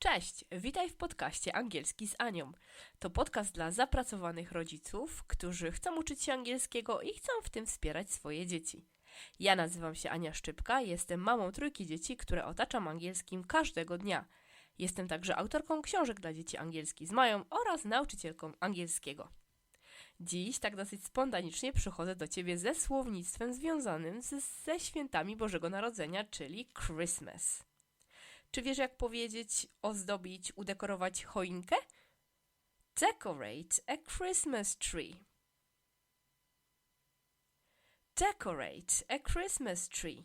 Cześć, witaj w podcaście Angielski z Anią. To podcast dla zapracowanych rodziców, którzy chcą uczyć się angielskiego i chcą w tym wspierać swoje dzieci. Ja nazywam się Ania Szczypka, jestem mamą trójki dzieci, które otaczam angielskim każdego dnia. Jestem także autorką książek dla dzieci angielski z Mają oraz nauczycielką angielskiego. Dziś, tak dosyć spontanicznie, przychodzę do Ciebie ze słownictwem związanym ze świętami Bożego Narodzenia, czyli Christmas. Czy wiesz, jak powiedzieć ozdobić, udekorować choinkę? Decorate a Christmas tree. Decorate a Christmas tree.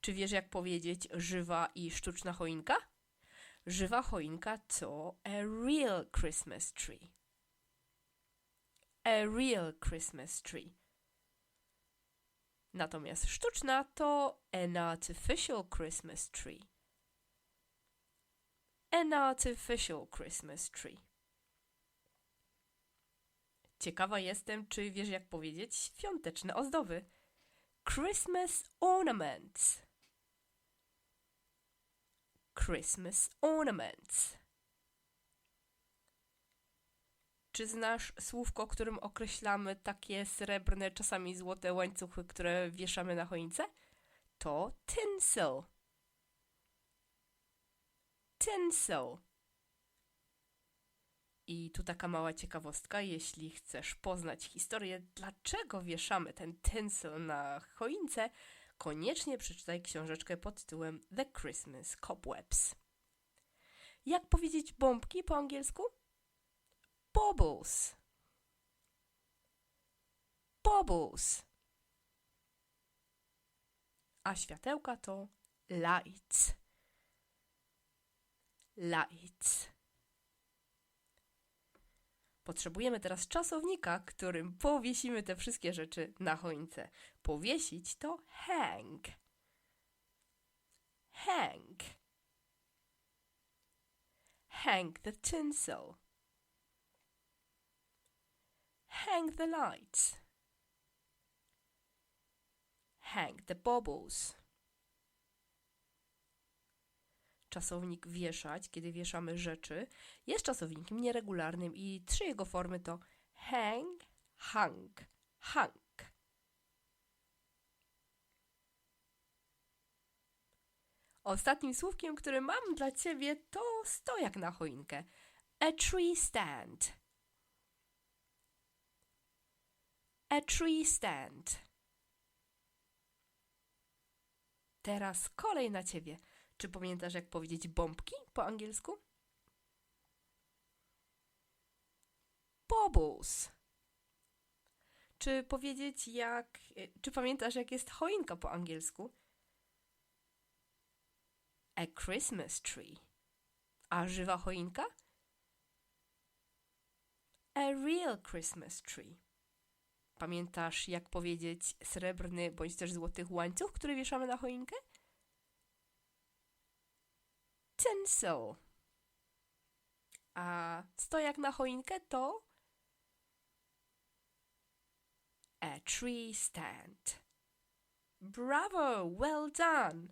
Czy wiesz, jak powiedzieć żywa i sztuczna choinka? Żywa choinka to a real Christmas tree. A real Christmas tree. Natomiast sztuczna to an artificial Christmas tree. An artificial Christmas tree. Ciekawa jestem, czy wiesz jak powiedzieć świąteczne ozdoby. Christmas ornaments. Christmas ornaments. Czy znasz słówko, którym określamy takie srebrne, czasami złote łańcuchy, które wieszamy na choince? To tinsel. Tinsel. I tu taka mała ciekawostka, jeśli chcesz poznać historię, dlaczego wieszamy ten tinsel na choince, koniecznie przeczytaj książeczkę pod tytułem The Christmas Cobwebs. Jak powiedzieć bombki po angielsku? Bubbles. Bubbles. A światełka to lights. Lights. Potrzebujemy teraz czasownika, którym powiesimy te wszystkie rzeczy na choince. Powiesić to hang. Hang. Hang the tinsel. Hang the lights. Hang the baubles. Czasownik wieszać, kiedy wieszamy rzeczy, jest czasownikiem nieregularnym i trzy jego formy to hang, hung, hung. Ostatnim słówkiem, które mam dla Ciebie, to stojak na choinkę. A tree stand. A tree stand. Teraz kolej na Ciebie. Czy pamiętasz, jak powiedzieć bombki po angielsku? Bubbles. Czy powiedzieć jak... Czy pamiętasz, jak jest choinka po angielsku? A Christmas tree. A żywa choinka? A real Christmas tree. Pamiętasz, jak powiedzieć srebrny bądź też złoty łańcuch, który wieszamy na choinkę? Tinsel. A stojak na choinkę to a tree stand. Bravo, well done!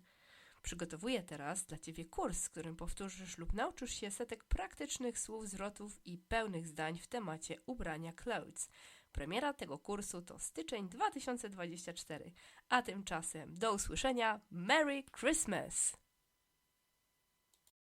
Przygotowuję teraz dla Ciebie kurs, w którym powtórzysz lub nauczysz się setek praktycznych słów, zwrotów i pełnych zdań w temacie ubrania clothes. Premiera tego kursu to styczeń 2024. A tymczasem do usłyszenia. Merry Christmas!